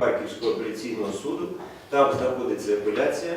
Харківського апеляційного суду. Там знаходиться апеляція.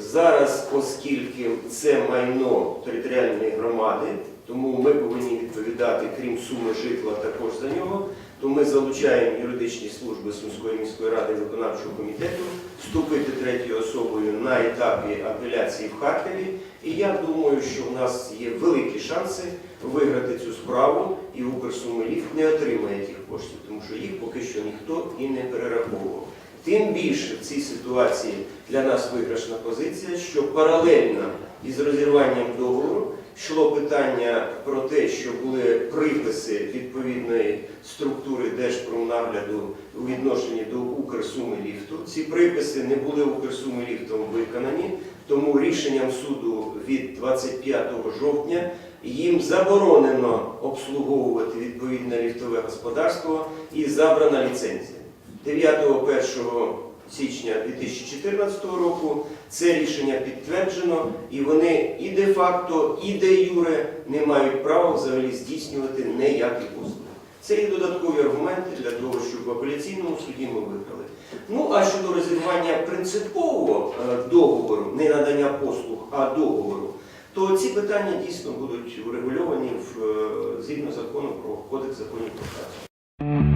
Зараз, оскільки це майно територіальної громади, тому ми повинні відповідати, крім суми житла, також за нього, то ми залучаємо юридичні служби Сумської міської ради виконавчого комітету вступити третьою особою на етапі апеляції в Харкові. І я думаю, що в нас є великі шанси виграти цю справу, і Укрсумиліфт не отримає тих коштів, тому що їх поки що ніхто і не перераховував. Тим більше в цій ситуації для нас виграшна позиція, що паралельно із розірванням договору йшло питання про те, що були приписи відповідної структури Держпромнагляду у відношенні до Укрсумиліфту. Ці приписи не були Укрсумиліфтом виконані, тому рішенням суду від 25 жовтня їм заборонено обслуговувати відповідне ліфтове господарство і забрана ліцензія. 9-1 січня 2014 року це рішення підтверджено, і вони і де-факто, і де-юре не мають права взагалі здійснювати ніякі послуги. Це є додаткові аргументи для того, щоб в апеляційному суді ми виграли. Ну а щодо розірвання принципового е, договору, не надання послуг, а договору, то ці питання дійсно будуть урегульовані в, е, згідно закону про кодекс законів про працю.